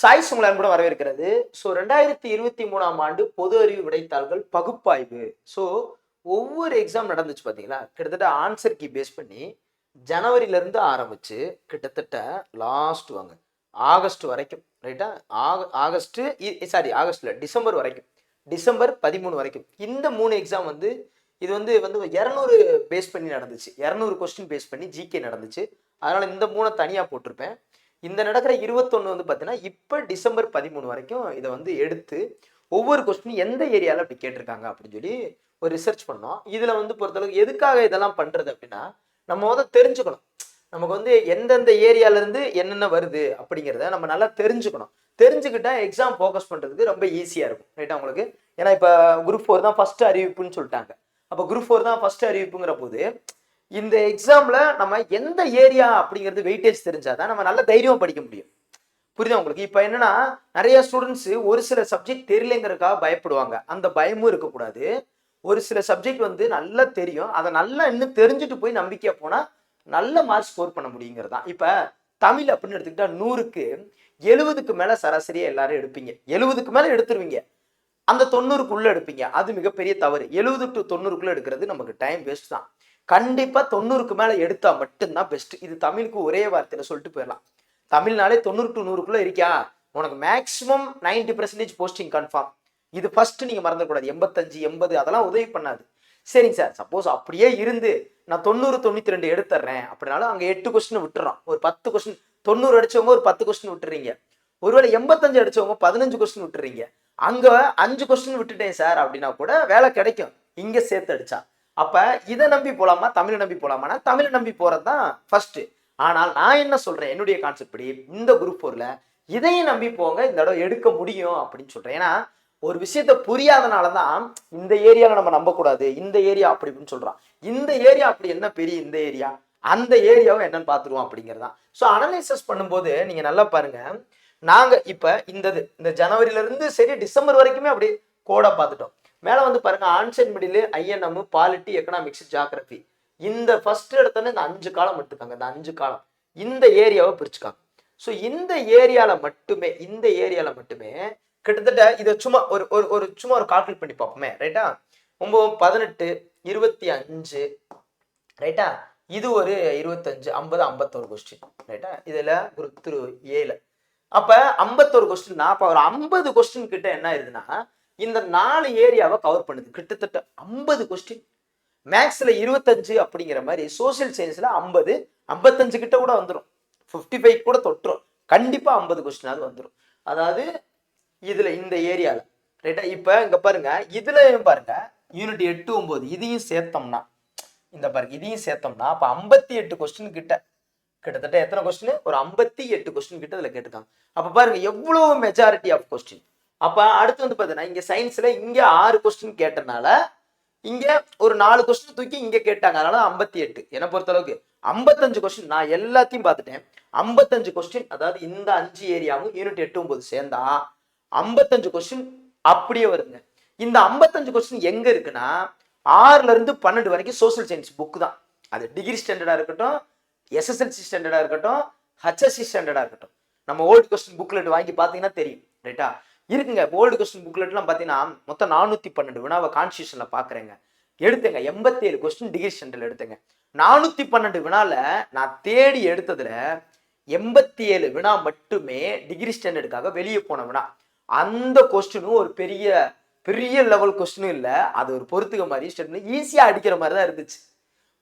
Choice உங்களை கூட வரவேற்கிறது. ஸோ ரெண்டாயிரத்தி இருபத்தி மூணாம் ஆண்டு பொது அறிவு விடைத்தாள்கள் பகுப்பாய்வு. ஸோ ஒவ்வொரு எக்ஸாம் நடந்துச்சு பார்த்தீங்களா கிட்டத்தட்ட ஆன்சர் கீ பேஸ் பண்ணி ஜனவரியிலேருந்து ஆரம்பிச்சு கிட்டத்தட்ட லாஸ்ட் வாங்க. ஆகஸ்ட் வரைக்கும் ரைட்டா ஆக ஆகஸ்ட்டு சாரி ஆகஸ்ட்ல டிசம்பர் வரைக்கும். டிசம்பர் பதிமூணு வரைக்கும். இந்த மூணு எக்ஸாம் வந்து இது வந்து வந்து இரநூறு பேஸ் பண்ணி நடந்துச்சு. இரநூறு கொஸ்டின் பேஸ் பண்ணி ஜிகே நடந்துச்சு. அதனால் இந்த மூணை தனியாக போட்டிருப்பேன். இந்த நடக்கிற இருபத்தொன்று வந்து பார்த்தீங்கன்னா இப்போ டிசம்பர் பதிமூணு வரைக்கும் இதை வந்து எடுத்து ஒவ்வொரு கொஸ்டின் எந்த ஏரியாவில் அப்படி கேட்டிருக்காங்க அப்படின்னு சொல்லி ஒரு ரிசர்ச் பண்ணோம். இதில் வந்து பொறுத்தளவுக்கு எதுக்காக இதெல்லாம் பண்ணுறது அப்படின்னா நம்ம வந்து தெரிஞ்சுக்கணும். நமக்கு வந்து எந்தெந்த ஏரியாலேருந்து என்னென்ன வருது அப்படிங்கிறத நம்ம நல்லா தெரிஞ்சுக்கணும். தெரிஞ்சுக்கிட்டா எக்ஸாம் ஃபோக்கஸ் பண்ணுறதுக்கு ரொம்ப ஈஸியாக இருக்கும். ரைட்டா உங்களுக்கு? ஏன்னா இப்போ குரூப் ஃபோர் தான் ஃபஸ்ட்டு அறிவிப்புன்னு சொல்லிட்டாங்க. அப்போ குரூப் ஃபோர் தான் ஃபஸ்ட்டு அறிவிப்புங்கிற போது இந்த எக்ஸாம்ல நம்ம எந்த ஏரியா அப்படிங்கிறது வெயிட்டேஜ் தெரிஞ்சாதான் நம்ம நல்ல தைரியம் படிக்க முடியும். புரியுதா உங்களுக்கு? இப்போ என்னன்னா நிறைய ஸ்டூடெண்ட்ஸ் ஒரு சில சப்ஜெக்ட் தெரியலங்கிறதுக்காக பயப்படுவாங்க. அந்த பயமும் இருக்கக்கூடாது. ஒரு சில சப்ஜெக்ட் வந்து நல்லா தெரியும். அதை நல்லா இன்னும் தெரிஞ்சுட்டு போய் நம்பிக்கையா போனா நல்ல மார்க் ஸ்கோர் பண்ண முடியுங்கிறது தான் இப்போ தமிழ் அப்படின்னு எடுத்துக்கிட்டா நூறுக்கு எழுபதுக்கு மேல சராசரியா எல்லாரும் எடுப்பீங்க. எழுபதுக்கு மேல எடுத்துருவீங்க. அந்த தொண்ணூறுக்குள்ள எடுப்பீங்க. அது மிகப்பெரிய தவறு. எழுபது டு தொண்ணூறுக்குள்ள எடுக்கிறது நமக்கு டைம் வேஸ்ட் தான். கண்டிப்பா தொண்ணூறுக்கு மேல எடுத்தா மட்டும்தான் பெஸ்ட் இது தமிழுக்கு ஒரே வார்த்தையில சொல்லிட்டு போயிடலாம். தமிழ்னாலே தொண்ணூறு டு நூறுக்குள்ள இருக்கியா? உனக்கு maximum ninety percentage posting confirm இது ஃபர்ஸ்ட் நீங்க மறந்துடக்கூடாது. எண்பத்தஞ்சு எண்பது அதெல்லாம் உதவி பண்ணாது. சரிங்க சார் சப்போஸ் அப்படியே இருந்து நான் தொண்ணூறு தொண்ணூத்தி ரெண்டு எடுத்துறேன் அப்படின்னாலும் அங்க எட்டு கொஸ்டின் விட்டுறோம். ஒரு பத்து கொஸ்டின் தொண்ணூறு அடிச்சவங்க ஒரு பத்து கொஸ்டின் விட்டுறீங்க. ஒருவேளை எண்பத்தஞ்சு அடிச்சவங்க பதினஞ்சு கொஸ்டின் விட்டுறீங்க. அங்க அஞ்சு கொஸ்டின் விட்டுட்டேன் சார் அப்படின்னா கூட வேலை கிடைக்கும். இங்க சேர்த்து அடிச்சா. அப்ப இதை நம்பி போலாமா தமிழை நம்பி போலாமானா தமிழை நம்பி போறது தான் ஃபர்ஸ்ட் ஆனால் நான் என்ன சொல்றேன்? என்னுடைய கான்செப்ட் படி இந்த குரூப் ஃபோர்ல இதையும் நம்பி போங்க இந்த இடம் எடுக்க முடியும் அப்படின்னு சொல்றேன். ஏன்னா ஒரு விஷயத்த புரியாதனால தான் இந்த ஏரியாவை நம்ம நம்பக்கூடாது இந்த ஏரியா அப்படி இப்படின்னு சொல்றான். இந்த ஏரியா அப்படி என்ன பெரிய இந்த ஏரியா அந்த ஏரியாவை என்னன்னு பார்த்துருவோம் அப்படிங்கிறதான். ஸோ அனலைசஸ் பண்ணும்போது நீங்க நல்லா பாருங்க. நாங்க இப்ப இந்த இது, இந்த ஜனவரியில இருந்து சரி டிசம்பர் வரைக்குமே அப்படி கோடை பார்த்துட்டோம். மேலே வந்து பாருங்க ancient middle INM polity economics geography இந்த ஃபர்ஸ்ட் இடத்துல இந்த அஞ்சு காலம் எடுத்துக்காங்க இந்த அஞ்சு காலம் இந்த ஏரியாவை பிரிச்சுக்காங்க. ஸோ இந்த ஏரியாவில் மட்டுமே இந்த ஏரியாவில் மட்டுமே கிட்டத்தட்ட இதை சும்மா ஒரு ஒரு ஒரு சும்மா ஒரு கால்குலேட் பண்ணி பார்ப்போமே ரைட்டா ஒம்பது பதினெட்டு இருபத்தி அஞ்சு ரைட்டா இது ஒரு இருபத்தஞ்சு ஐம்பது ஐம்பத்தோரு கொஸ்டின் ரைட்டா இதில் ஒரு திரு ஏழு. அப்போ ஐம்பத்தோரு கொஸ்டின் அப்ப ஒரு ஐம்பது கொஸ்டின் கிட்ட என்ன ஆயிருதுன்னா இந்த நாலு ஏரியாவை கவர் பண்ணுது. கிட்டத்தட்ட ஐம்பது கொஸ்டின் மேக்ஸில் இருபத்தஞ்சு அப்படிங்கிற மாதிரி சோசியல் சயின்ஸில் ஐம்பது ஐம்பத்தஞ்சு கிட்ட கூட வந்துடும் ஃபிஃப்டி ஃபைவ் கூட தொட்டுரும். கண்டிப்பாக ஐம்பது கொஸ்டினாவது வந்துடும் அதாவது இதில் இந்த ஏரியாவில் ரைட்டா இப்போ இங்கே பாருங்க இதுலையும் பாருங்க யூனிட் எட்டு ஒம்பது இதையும் சேர்த்தோம்னா இந்த பாருங்க இதையும் சேர்த்தோம்னா அப்போ ஐம்பத்தி எட்டு கொஸ்டின் கிட்ட. கிட்டத்தட்ட எத்தனை கொஸ்டின் ஒரு ஐம்பத்தி எட்டு கொஸ்டின் கிட்ட இதில் கேட்டிருக்காங்க. அப்போ பாருங்க எவ்வளோ மெஜாரிட்டி ஆஃப் கொஸ்டின் அப்ப அடுத்து வந்து பாத்தீங்கன்னா இங்க சயின்ஸ்ல இங்க ஆறு கொஸ்டின் கேட்டனால இங்க ஒரு நாலு கொஸ்டின் தூக்கி இங்க கேட்டாங்க. அதனால ஐம்பத்தி எட்டு. என்னை பொறுத்த அளவுக்கு ஐம்பத்தஞ்சு கொஸ்டின் நான் எல்லாத்தையும் பார்த்துட்டேன். ஐம்பத்தஞ்சு கொஸ்டின் அதாவது இந்த அஞ்சு ஏரியாவும் யூனிட் எட்டு ஒன்பது சேர்ந்தா ஐம்பத்தஞ்சு கொஸ்டின் அப்படியே வருங்க இந்த ஐம்பத்தஞ்சு கொஸ்டின் எங்க இருக்குன்னா ஆறுல இருந்து பன்னெண்டு வரைக்கும் சோசியல் சயின்ஸ் புக் தான். அது டிகிரி ஸ்டாண்டர்டா இருக்கட்டும் எஸ்எஸ்எல்சி ஸ்டாண்டர்டா இருக்கட்டும் ஹச்எஸ்சி ஸ்டாண்டர்டா இருக்கட்டும். நம்ம ஓல்டு கொஸ்டின் புக்லெட் வாங்கி பார்த்தீங்கன்னா தெரியும் ரைட்டா இருக்குங்க ஓல்டு கொஸ்டின் புக்லெட்லாம் பார்த்தீங்கன்னா மொத்தம் நானூற்றி பன்னெண்டு வினாவை கான்ஸ்டியூஷனில் பார்க்குறேங்க எடுத்தேங்க எண்பத்தி ஏழு கொஸ்டின் டிகிரி சென்டரில் எடுத்தேங்க. நானூற்றி பன்னெண்டு வினால நான் தேடி எடுத்ததில் எண்பத்தி ஏழு வினா மட்டுமே டிகிரி ஸ்டாண்டர்டுக்காக வெளியே போன வினா. அந்த கொஸ்டினும் ஒரு பெரிய பெரிய லெவல் கொஸ்டினும் இல்லை அது ஒரு பொறுத்துக்க மாதிரி ஸ்டாண்டர்ட் ஈஸியாக அடிக்கிற மாதிரி தான் இருந்துச்சு.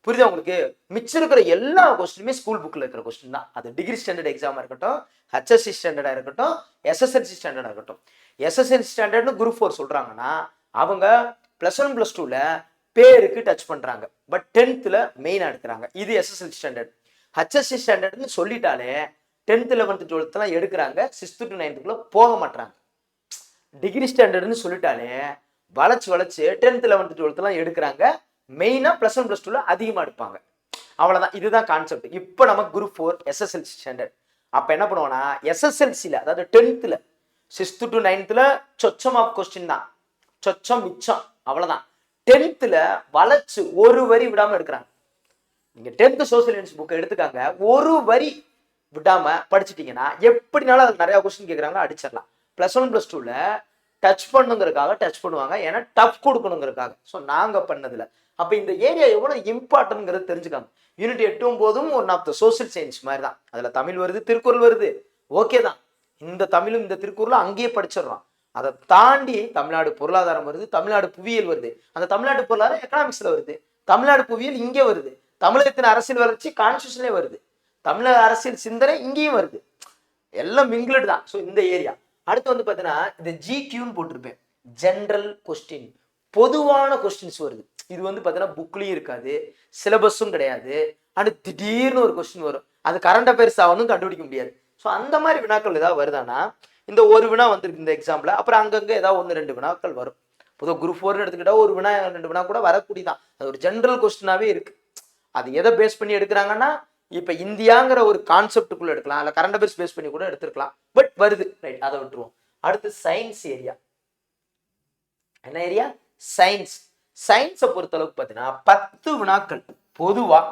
புரியுதா உங்களுக்கு? மிச்சம் இருக்கிற எல்லா கொஸ்டினுமே ஸ்கூல் புக்கில் இருக்கிற கொஸ்டின் தான். அது டிகிரி ஸ்டாண்டர்ட் எக்ஸாமாக இருக்கட்டும் ஹச்எஸ்சி ஸ்டாண்டர்டாக இருக்கட்டும் எஸ்எஸ்எல்சி ஸ்டாண்டர்டாக இருக்கட்டும். எஸ்எஸ்எல் ஸ்டாண்டர்ட்னு குரூப் ஃபோர் சொல்கிறாங்கன்னா அவங்க ப்ளஸ் ஒன் ப்ளஸ் டூவில் பேருக்கு டச் பண்ணுறாங்க பட் டென்த்தில் மெயினாக எடுக்கிறாங்க. இது எஸ்எஸ்எல் ஸ்டாண்டர்ட் ஹச்எஸ்சி ஸ்டாண்டர்ட்னு சொல்லிட்டாலே டென்த் லெவன்த்து டுவெல்த்லாம் எடுக்கிறாங்க சிக்ஸ்த்து டு நைன்த்துக்குள்ளே போக மாட்டாங்க டிகிரி ஸ்டாண்டர்ட்னு சொல்லிட்டாலே வளைச்சு வளைச்சு டென்த் லெவன்த்து டுவெல்த்லாம் எடுக்கிறாங்க மெயினாக ப்ளஸ் ஒன் ப்ளஸ் டூவில் அதிகமாக எடுப்பாங்க. அவ்வளோதான் இதுதான் கான்செப்ட் இப்போ நமக்கு குரூப் ஃபோர் எஸ்எஸ்எல்சி ஸ்டாண்டர்ட் அப்போ என்ன பண்ணுவோம்னா எஸ்எஸ்எல்சியில் அதாவது டென்த்தில் சிக்ஸ்த்து டு நைன்த்தில் சொச்சம் ஆஃப் கொஸ்டின் தான். சொச்சம் மிச்சம் அவ்வளோதான் டென்த்தில் வளைச்சு ஒரு வரி விடாமல் எடுக்கிறாங்க. நீங்கள் டென்த்து சோசியல் சயின்ஸ் புக்கை எடுத்துக்காங்க. ஒரு வரி விடாமல் படிச்சிட்டிங்கன்னா எப்படினாலும் அது நிறையா கொஸ்டின் கேட்குறாங்க அடிச்சிடலாம். ப்ளஸ் ஒன் ப்ளஸ் டூவில் டச் பண்ணுங்கிறதுக்காக டச் பண்ணுவாங்க. ஏன்னா டஃப் கொடுக்கணுங்கிறதுக்காக. ஸோ நாங்கள் பண்ணதில். அப்போ இந்த ஏரியா எவ்வளோ இம்பார்ட்டன்ங்கிறது தெரிஞ்சுக்காங்க. யூனிட் எட்டும் போதும் one of the social science மாதிரி தான் அதில் தமிழ் வருது திருக்குறள் வருது. ஓகே தான். இந்த தமிழும் இந்த திருக்குறளும் அங்கேயே படிச்சிடுறான். அதை தாண்டி தமிழ்நாடு பொருளாதாரம் வருது தமிழ்நாடு புவியியல் வருது. அந்த தமிழ்நாடு பொருளாதாரம் எக்கனாமிக்ஸ்ல வருது. தமிழ்நாடு புவியியல் இங்கே வருது. தமிழகத்தின் அரசியல் வளர்ச்சி கான்ஸ்டியூஷன்லேயே வருது. தமிழக அரசியல் சிந்தனை இங்கேயும் வருது. எல்லாம் மிங்கிலடு தான். ஸோ இந்த ஏரியா அடுத்து வந்து பார்த்தீங்கன்னா இந்த ஜிக்யூன்னு போட்டிருப்பேன். ஜென்ரல் கொஸ்டின் பொதுவான கொஸ்டின்ஸ் வருது. இது வந்து பார்த்தீங்கன்னா புக்லேயும் இருக்காது. சிலபஸும் கிடையாது. அடுத்து திடீர்னு ஒரு கொஸ்டின் வரும். அது கரண்ட் அஃபேர்ஸ் ஆகணும் கண்டுபிடிக்க முடியாது. ஸோ அந்த மாதிரி வினாக்கள் ஏதாவது வருதான்னா இந்த ஒரு வினா வந்திருக்கு இந்த எக்ஸாம்பிள் அப்புறம் அங்கங்கே ஏதாவது ஒன்று ரெண்டு வினாக்கள் வரும். பொதுவாக குரூப் ஃபோர்னு எடுத்துக்கிட்டா ஒரு வினா ரெண்டு வினா கூட வரக்கூடியதான். அது ஒரு ஜென்ரல் கொஸ்டினாகவே இருக்குது அது எதை பேஸ் பண்ணி எடுக்கிறாங்கன்னா இப்போ இந்தியாங்கிற ஒரு கான்செப்டுக்குள்ளே எடுக்கலாம் இல்லை கரண்ட் அஃபேர்ஸ் பேஸ் பண்ணி கூட எடுத்துருக்கலாம். பட் வருது. ரைட் அதை விட்டுருவோம். அடுத்து சயின்ஸ் ஏரியா என்ன ஏரியா சயின்ஸ் சயின்ஸை பொறுத்தளவுக்கு பார்த்தீங்கன்னா பத்து வினாக்கள் பொதுவாக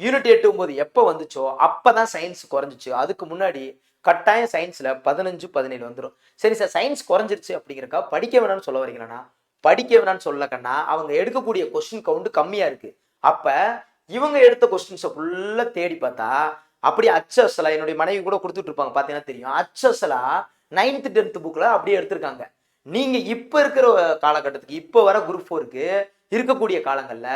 யூனிட் எட்டு ஒம்பது எப்போ வந்துச்சோ அப்போ தான் சயின்ஸ் குறைஞ்சிச்சு. அதுக்கு முன்னாடி கட்டாயம் சயின்ஸில் பதினஞ்சு பதினேழு வந்துடும் சரி சார் சயின்ஸ் குறைஞ்சிருச்சு அப்படிங்கிறக்கா படிக்க வேணாம்னு சொல்ல வரீங்களா படிக்க வேணாம்னு சொல்லக்கண்ணா அவங்க எடுக்கக்கூடிய கொஸ்டின் கவுண்ட் கம்மியாக இருக்குது அப்போ இவங்க எடுத்த கொஸ்டின்ஸை ஃபுல்லாக தேடி பார்த்தா அப்படியே அச்சசலா என்னுடைய மனைவி கூட கொடுத்துட்டு இருப்பாங்க. பார்த்தீங்கன்னா தெரியும். அச்சசலா நைன்த்து டென்த் புக்கில் அப்படியே எடுத்திருக்காங்க. நீங்கள் இப்போ இருக்கிற காலகட்டத்துக்கு இப்போ வர குரூப் ஃபோருக்கு இருக்கக்கூடிய காலங்களில்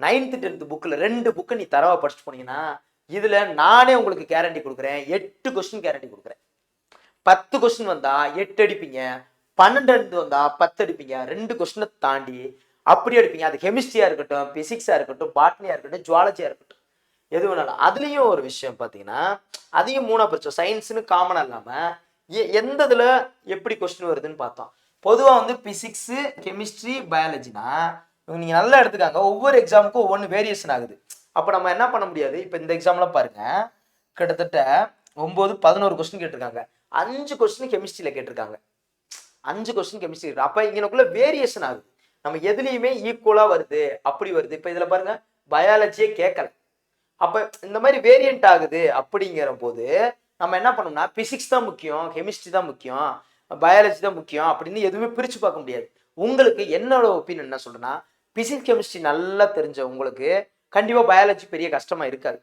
நைன்த்து டென்த் புக்கில் ரெண்டு புக்கு நீ தரவா படிச்சுட்டு போனீங்கன்னா இதில் நானே உங்களுக்கு கேரண்டி கொடுக்குறேன். எட்டு கொஸ்டின் கேரண்டி கொடுக்குறேன். பத்து கொஸ்டின் வந்தால் எட்டு அடிப்பீங்க. பன்னெண்டு வந்தால் பத்து அடிப்பீங்க. ரெண்டு கொஸ்டினை தாண்டி அப்படி அடிப்பீங்க. அது கெமிஸ்ட்ரியாக இருக்கட்டும் பிசிக்ஸாக இருக்கட்டும் பாட்னியாக இருக்கட்டும் ஜுவாலஜியாக இருக்கட்டும். எது வேணாலும். அதுலேயும் ஒரு விஷயம் பார்த்தீங்கன்னா அதையும் மூணாக பிரிச்சோம் சயின்ஸ்னு காமனாக இல்லாமல் எ- எந்த இதில் எப்படி கொஸ்டின் வருதுன்னு பார்த்தோம். பொதுவாக வந்து பிசிக்ஸு கெமிஸ்ட்ரி பயாலஜினா நீங்க நல்லா எடுத்துக்காங்க. ஒவ்வொரு எக்ஸாமுக்கும் ஒவ்வொன்று வேரியேஷன் ஆகுது. அப்போ நம்ம என்ன பண்ண முடியாது? இப்போ இந்த எக்ஸாம்லாம் பாருங்க. கிட்டத்தட்ட ஒன்பது பதினோரு கொஸ்டின் கேட்டிருக்காங்க. அஞ்சு கொஸ்டின் கெமிஸ்ட்ரியில கேட்டிருக்காங்க. அஞ்சு கொஸ்டின் கெமிஸ்ட்ரி இருக்கு. அப்போ இங்கனக்குள்ள வேரியேஷன் ஆகுது. நம்ம எதுலேயுமே ஈக்குவலா வருது. அப்படி வருது. இப்போ இதுல பாருங்க பயாலஜியே கேட்கல அப்ப இந்த மாதிரி வேரியன்ட் ஆகுது அப்படிங்கிற போது நம்ம என்ன பண்ணோம்னா பிசிக்ஸ் தான் முக்கியம் கெமிஸ்ட்ரி தான் முக்கியம் பயாலஜி தான் முக்கியம் அப்படின்னு எதுவுமே பிரிச்சு பார்க்க முடியாது. உங்களுக்கு என்னோட ஒப்பீனியன் என்ன சொல்றேன்னா பிசிக்ஸ் கெமிஸ்ட்ரி நல்லா தெரிஞ்ச உங்களுக்கு கண்டிப்பாக பயாலஜி பெரிய கஷ்டமாக இருக்காது.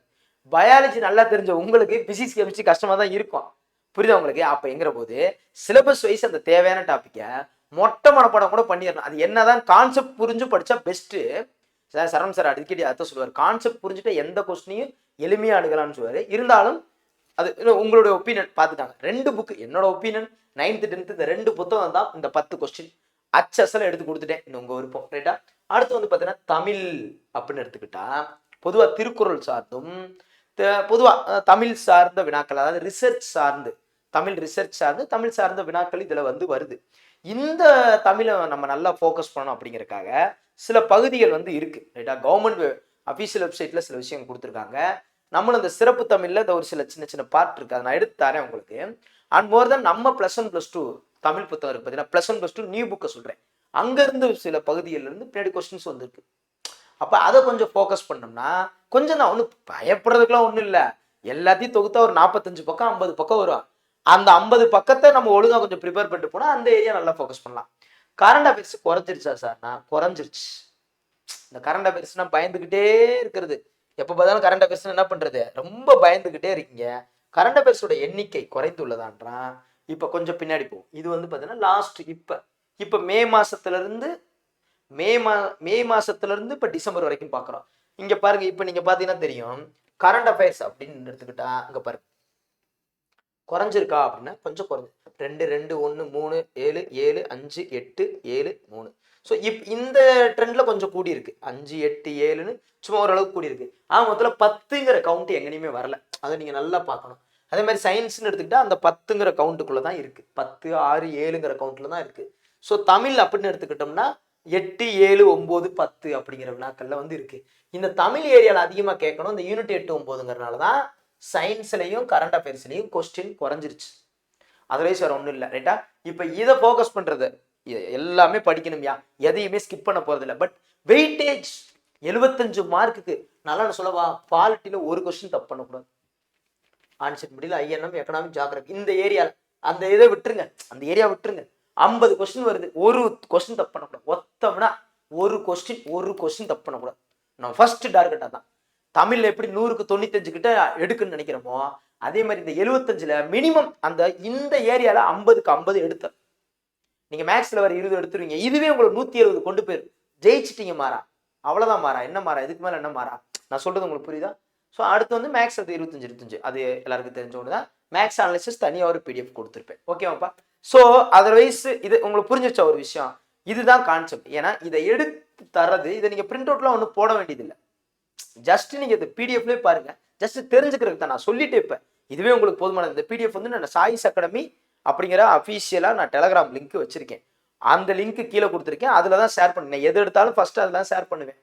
பயாலஜி நல்லா தெரிஞ்ச உங்களுக்கு பிசிக்ஸ் கெமிஸ்ட்ரி கஷ்டமாக தான் இருக்கும். புரியுதா உங்களுக்கு? அப்ப எங்கிற போது சிலபஸ் வைஸ் அந்த தேவையான டாப்பிக்கை மொட்டை மனப்பாடம் கூட பண்ணிடணும். அது என்னதான் கான்செப்ட் புரிஞ்சு படித்தா பெஸ்ட்டு சார் சரண் சார் அடிக்கடி அதான் சொல்லுவார். கான்செப்ட் புரிஞ்சுட்டு எந்த கொஸ்டினையும் எளிமையாக அணுகலாம்னு சொல்லுவார். இருந்தாலும் அது உங்களுடைய ஒப்பீனியன் பார்த்துட்டாங்க. ரெண்டு புக்கு என்னோட ஒப்பீனியன் நைன்த்து டென்த்து இந்த ரெண்டு புத்தகம் தான் இந்த பத்து கொஸ்டின் அச்சசல எடுத்து கொடுத்துட்டேன். இன்னும் உங்க விருப்பம். ரைட்டா அடுத்து வந்து பார்த்தீங்கன்னா தமிழ் அப்படின்னு எடுத்துக்கிட்டா பொதுவா திருக்குறள் சார்ந்தும் பொதுவாக பொதுவா தமிழ் சார்ந்த வினாக்கள் அதாவது ரிசர்ச் சார்ந்து தமிழ் ரிசர்ச் சார்ந்து தமிழ் சார்ந்த வினாக்கள் இதுல வந்து வருது. இந்த தமிழை நம்ம நல்லா ஃபோக்கஸ் பண்ணணும் அப்படிங்கறக்காக சில பகுதிகள் வந்து இருக்கு. ரைட்டா கவர்மெண்ட் அஃபீஷியல் வெப்சைட்ல சில விஷயம் கொடுத்துருக்காங்க. நம்மளும் இந்த சிறப்பு தமிழ்ல இந்த ஒரு சில சின்ன சின்ன பார்ட் இருக்கு. அதை நான் எடுத்து தரேன் உங்களுக்கு. அண்ட் மோர் தென் நம்ம plus one plus two Tamil புத்தகம் இருக்கு பார்த்தீங்கன்னா plus one plus two new புக்கை சொல்கிறேன் அங்கேருந்து சில பகுதிகள்ல இருந்து பின்னாடி கொஸ்டின்ஸ் வந்திருக்கு. அப்போ அதை கொஞ்சம் ஃபோக்கஸ் பண்ணோம்னா கொஞ்சம் தான் ஒன்றும் பயப்படுறதுக்குலாம் ஒன்றும் இல்லை. எல்லாத்தையும் தொகுத்தா ஒரு நாற்பத்தஞ்சு பக்கம் ஐம்பது பக்கம் வரும். அந்த ஐம்பது பக்கத்தை நம்ம ஒழுங்கா கொஞ்சம் ப்ரிப்பேர் பண்ணிட்டு போனால் அந்த ஏரியா நல்லா ஃபோக்கஸ் பண்ணலாம். கரண்ட் அஃபேர்ஸ் குறைஞ்சிருச்சா சார் நான் குறைஞ்சிருச்சு. இந்த கரண்ட் அஃபேர்ஸ்னா பயந்துக்கிட்டே இருக்கிறது. எப்போ பார்த்தாலும் கரண்ட் அஃபேர்ஸ் என்ன பண்ணுறது ரொம்ப பயந்துக்கிட்டே இருக்கீங்க. கரண்ட் அஃபேர்ஸோட எண்ணிக்கை குறைந்துள்ளதான்றான். இப்போ கொஞ்சம் பின்னாடி போகும் இது வந்து பார்த்தீங்கன்னா லாஸ்ட் இப்போ. இப்போ மே மாதத்துலேருந்து மே மா மே மாதத்துலேருந்து இப்போ டிசம்பர் வரைக்கும் பார்க்குறோம் இங்கே பாருங்க இப்போ நீங்கள் பார்த்தீங்கன்னா தெரியும். கரண்ட் அஃபேர்ஸ் அப்படின்னு எடுத்துக்கிட்டா அங்கே பாருங்க. குறைஞ்சிருக்கா அப்படின்னா கொஞ்சம் குறைஞ்சு. ரெண்டு ரெண்டு ஒன்று மூணு ஏழு ஏழு அஞ்சு எட்டு ஏழு மூணு. ஸோ இப் இந்த ட்ரெண்டில் கொஞ்சம் கூடி இருக்கு. அஞ்சு எட்டு ஏழுன்னு சும்மா ஓரளவுக்கு கூடி இருக்கு. ஆக மொத்தத்தில் பத்துங்கிற கவுண்ட் எங்கேயுமே வரல. அதை நீங்கள் நல்லா பார்க்கணும். அதே மாதிரி சயின்ஸ்னு எடுத்துக்கிட்டால் அந்த பத்துங்கிற கவுண்ட்டுக்குள்ள தான் இருக்குது பத்து ஆறு ஏழுங்கிற கவுண்டில் தான் இருக்குது ஸோ தமிழ் அப்படின்னு எடுத்துக்கிட்டோம்னா எட்டு ஏழு ஒம்பது பத்து அப்படிங்கிற வினாக்கள்ல வந்து இருக்குது இந்த தமிழ் ஏரியாவில் அதிகமாக கேட்கணும் இந்த யூனிட் எட்டு ஒம்பதுங்கிறனால தான் சயின்ஸ்லையும் கரண்ட் அஃபேர்ஸ்லையும் கொஸ்டின் குறைஞ்சிருச்சு. அதர்வைஸ் சார் ஒன்றும் இல்லை ரைட்டா இப்போ இதை ஃபோக்கஸ் பண்ணுறது எல்லாமே படிக்கணும்யா எதையுமே ஸ்கிப் பண்ண போகிறதில்ல பட் வெயிட்டேஜ் எழுபத்தஞ்சு மார்க்குக்கு நல்லா சொல்லவா பாலிட்டியில ஒரு கொஸ்டின் தப்பு பண்ணக்கூடாது. ஆன்சர் முடியல. ஐஎன்எம் எக்கனாமிக் ஜாகிரபி இந்த ஏரியாவில் அந்த இதை விட்டுருங்க. அந்த ஏரியா விட்டுருங்க. ஐம்பது கொஸ்டின் வருது. ஒரு கொஸ்டின் தப்பு பண்ணக்கூடாது. ஒத்தம்னா ஒரு கொஸ்டின் ஒரு கொஸ்டின் தப்பு பண்ணக்கூடாது. நம்ம ஃபர்ஸ்ட் டார்கெட்டாக தான் தமிழ்ல எப்படி நூறுக்கு தொண்ணூத்தஞ்சு கிட்ட எடுக்குன்னு நினைக்கிறோமோ அதே மாதிரி இந்த எழுபத்தஞ்சுல மினிமம் அந்த இந்த ஏரியால ஐம்பதுக்கு ஐம்பது எடுத்த நீங்க மேக்ஸ்ல வர இருபது எடுத்துருவீங்க. இதுவே உங்களுக்கு நூத்தி எழுபது கொண்டு போயிரு. ஜெயிச்சிட்டீங்க மாறா. அவ்வளவுதான் மாறா. என்ன மாறா? இதுக்கு மேல என்ன மாறா? நான் சொல்றது உங்களுக்கு புரியுதா? ஸோ அடுத்து வந்து மேக்ஸ் அது இருபத்தஞ்சு இருபத்தஞ்சு. அது எல்லாருக்கும் தெரிஞ்ச ஒன்று தான் மேக்ஸ் அனாலிசிஸ் தனியாக ஒரு பிடிஎஃப் கொடுத்துருப்பேன். ஓகேவாப்பா ஸோ அதர்வைஸ் இது உங்களுக்கு புரிஞ்சிச்ச ஒரு விஷயம். இதுதான் கான்செப்ட் ஏன்னா இதை எடுத்து தர்றது இதை நீங்கள் பிரிண்ட் அவுட்லாம் ஒன்றும் போட வேண்டியதில்லை. ஜஸ்ட் நீங்கள் இந்த பிடிஎஃப்லேயே பாருங்கள் ஜஸ்ட் தெரிஞ்சுக்கிறதுக்கு தான் நான் சொல்லிட்டு இருப்பேன். இதுவே உங்களுக்கு போதுமான இந்த பிடிஎஃப் வந்து நான் சாயிஸ் அகாடமி அப்படிங்கிற அஃபீஷியலாக நான் டெலகிராம் லிங்க் வச்சிருக்கேன். அந்த லிங்க் கீழே கொடுத்துருக்கேன். அதில் தான் ஷேர் பண்ணுவேன் எது எடுத்தாலும் ஃபஸ்ட்டு அதில் தான் ஷேர் பண்ணுவேன்.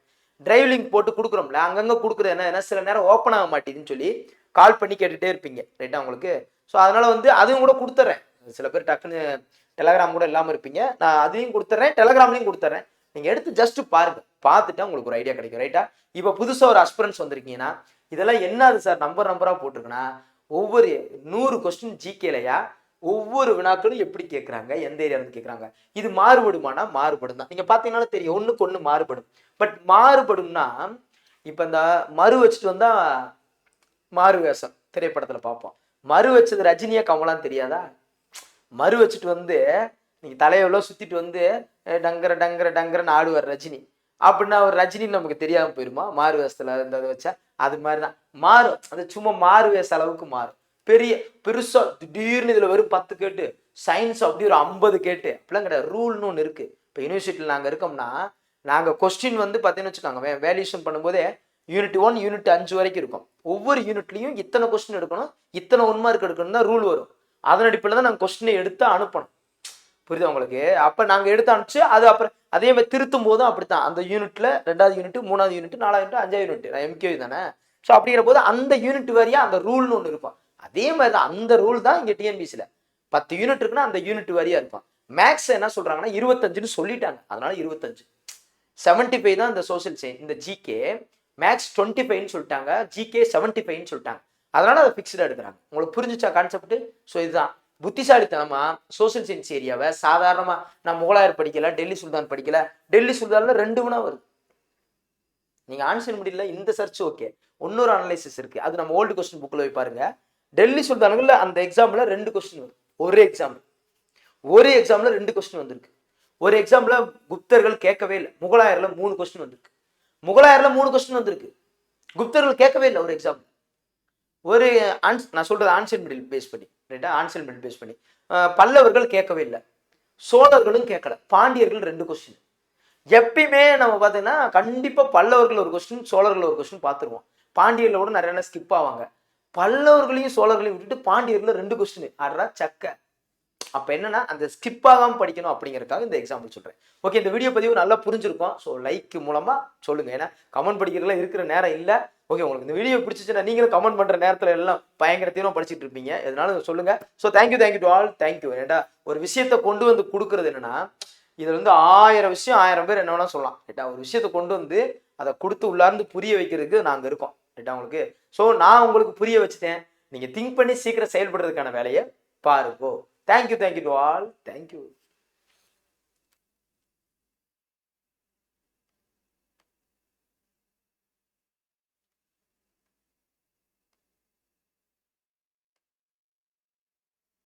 டிரைவ் லிங்க் போட்டு கொடுக்குறோம்ல அங்கங்கே கொடுக்குறது என்ன சில நேரம் ஓப்பன் ஆக மாட்டேதுன்னு சொல்லி கால் பண்ணி கேட்டுகிட்டே இருப்பீங்க. ரைட்டா உங்களுக்கு? ஸோ அதனால் வந்து அதுவும் கூட கொடுத்துட்றேன் சில பேர் டக்குன்னு டெலகிராம் கூட இல்லாமல் இருப்பீங்க. நான் அதையும் கொடுத்துட்றேன் டெலகிராம்லையும் கொடுத்துட்றேன் நீங்கள் எடுத்து ஜஸ்ட் பாருங்க. பார்த்துட்டா உங்களுக்கு ஒரு ஐடியா கிடைக்கும். ரைட்டா இப்போ புதுசாக ஒரு அஸ்பரன்ஸ் வந்திருக்கீங்கன்னா இதெல்லாம் என்னது சார் நம்பர் நம்பராக போட்டிருக்குன்னா ஒவ்வொரு நூறு கொஸ்டின் ஜிகேலையா ஒவ்வொரு வினாக்களும் எப்படி கேட்குறாங்க எந்த ஏரியாவிலேருந்து கேட்குறாங்க இது மாறுபடுமானா மாறுபடும் தான் நீங்கள் பார்த்தீங்கன்னா தெரியும் ஒன்றுக்கு ஒன்று மாறுபடும். பட் மாறுபடும்னா இப்போ இந்த மறு வச்சுட்டு வந்தா மாறு வேஷம் திரைப்படத்தில் பார்ப்போம் மறு வச்சது ரஜினியா கமலான்னு தெரியாதா? மறு வச்சுட்டு வந்து நீங்க தலையெவ்வளோ சுத்திட்டு வந்து டங்கர டங்கர டங்கரன்னு ஆடுவார் ரஜினி. அப்படின்னா அவர் ரஜினி நமக்கு தெரியாம போயிருமா? மாறு வேஷத்துல இருந்ததை வச்சா? அது மாதிரி தான் மாறும் அது சும்மா மாறு வேஷ அளவுக்கு மாறும். பெரிய பெருசா திடீர்னு இதுல வெறும் பத்து கேட்டு சயின்ஸ் அப்படி ஒரு ஐம்பது கேட்டு அப்படிலாம் கிடையாது. ரூல்னு ஒன்று இருக்கு. இப்போ யூனிவர்சிட்டியில் நாங்கள் இருக்கோம்னா நாங்கள் கொஸ்டின் வந்து பார்த்தீங்கன்னு வச்சுக்கோங்க வேல்யூஷன் பண்ணும்போதே யூனிட் ஒன் யூனிட் அஞ்சு வரைக்கும் இருக்கும். ஒவ்வொரு யூனிட்லையும் இத்தனை கொஸ்டின் எடுக்கணும் இத்தனை ஒன் மார்க் எடுக்கணும் தான் ரூல் வரும். அதன் அடிப்படையில் தான் நாங்கள் கொஸ்டினை எடுத்து அனுப்பணும். புரியுதா உங்களுக்கு? அப்போ நாங்கள் எடுத்து அனுப்பிச்சு அது அப்புறம் அதே மாதிரி திருத்தும் போதும் அப்படித்தான். அந்த யூனிட்ல ரெண்டாவது யூனிட் மூணாவது யூனிட் நாலாவது யூனிட் அஞ்சாவது யூனிட் நான் எம்கேவி தானே? ஸோ அப்படிங்கிற போது அந்த யூனிட் வரையா அந்த ரூல்னு ஒன்று இருக்கும். அதே மாதிரி தான் அந்த ரூல் தான் இங்கே டிஎன்பிசியில் பத்து யூனிட் இருக்குன்னா அந்த யூனிட் வரையா இருக்கும் மேக்ஸ் என்ன சொல்றாங்கன்னா இருபத்தஞ்சுன்னு சொல்லிட்டாங்க. அதனால இருபத்தஞ்சு. செவன்டி ஃபைவ் தான் இந்த சோஷியல் சயின்ஸ் இந்த ஜிகே மேக்ஸ் டுவெண்ட்டி ஃபைவ்னு சொல்லிட்டாங்க. ஜிகே செவன்டி ஃபைவ்னு சொல்லிட்டாங்க. அதனால அதை ஃபிக்ஸ்டாக எடுக்கிறாங்க. உங்களுக்கு புரிஞ்சிச்சா கான்செப்ட் ஸோ இதுதான். புத்திசாலித்தனமா சோஷியல் சயின்ஸ் ஏரியாவை சாதாரணமா நான் முகலாயர் படிக்கல டெல்லி சுல்தான் படிக்கல டெல்லி சுல்தான்ல ரெண்டு வினா வருது. நீங்க ஆன்சர் முடியல இந்த சர்ச் ஓகே இன்னொரு அனலைசிஸ் இருக்கு. அது நம்ம ஓல்டு கொஸ்டின் புக்கில் போய் பாருங்க. டெல்லி சுல்தான்கள்ல அந்த எக்ஸாம்ல ரெண்டு கொஸ்டின் வரும் ஒரே எக்ஸாம் ஒரே எக்ஸாம்ல ரெண்டு கொஸ்டின் வந்திருக்கு. ஒரு எக்ஸாம்ல குப்தர்கள் கேட்கவே இல்லை. முகலாயர்ல மூணு கொஸ்டின் வந்திருக்கு. முகலாயர்ல மூணு கொஸ்டின் வந்திருக்கு. குப்தர்கள் கேட்கவே இல்லை ஒரு எக்ஸாம் ஒரு ஆன்ஸ் நான் சொல்றது ஆன்சர் மிடில் பேஸ் பண்ணி ரைட்டா ஆன்சர் மிடில் பேஸ் பண்ணி பல்லவர்கள் கேட்கவே இல்லை. சோழர்களும் கேட்கல. பாண்டியர்கள் ரெண்டு கொஸ்டின் எப்பயுமே நம்ம பார்த்தீங்கன்னா கண்டிப்பா பல்லவர்கள் ஒரு கொஸ்டின் சோழர்கள் ஒரு கொஸ்டின் பார்த்துருவோம். பாண்டியர்ல கூட நிறைய ஸ்கிப் ஆவாங்க. பல்லவர்களையும் சோழர்களையும் விட்டுட்டு பாண்டியர்கள் ரெண்டு கொஸ்டின் ஆடுறா சக்க. அப்ப என்னன்னா அந்த ஸ்கிப் ஆகாம படிக்கணும் அப்படிங்கறதுக்காக இந்த எக்ஸாம்பிள் சொல்றேன். ஓகே இந்த வீடியோ பதிவு நல்லா புரிஞ்சிருக்கும். ஸோ லைக் மூலமா சொல்லுங்க. ஏன்னா கமெண்ட் படிக்கிறதுல இருக்கிற நேரம் இல்ல. ஓகே உங்களுக்கு இந்த வீடியோ பிடிச்சிச்சுன்னா நீங்களும் கமெண்ட் பண்ற நேரத்துல எல்லாம் பயங்கர தீவிரம் படிச்சிட்டு இருப்பீங்க. எதனாலும் சொல்லுங்க. So thank you thank you to all thank you ஏன்டா ஒரு விஷயத்தை கொண்டு வந்து கொடுக்கறது என்னன்னா இதுல வந்து ஆயிரம் விஷயம் ஆயிரம் பேர் என்ன வேணால் சொல்லலாம். ஏட்டா ஒரு விஷயத்தை கொண்டு வந்து அதை கொடுத்து உள்ளார்ந்து புரிய வைக்கிறதுக்கு நாங்க இருக்கோம். ரைட்டா உங்களுக்கு. ஸோ நான் உங்களுக்கு புரிய வச்சுட்டேன். நீங்கள் திங்க் பண்ணி சீக்கிரம் செயல்படுறதுக்கான வேலையை பாருங்கோ. Thank you thank you to all thank you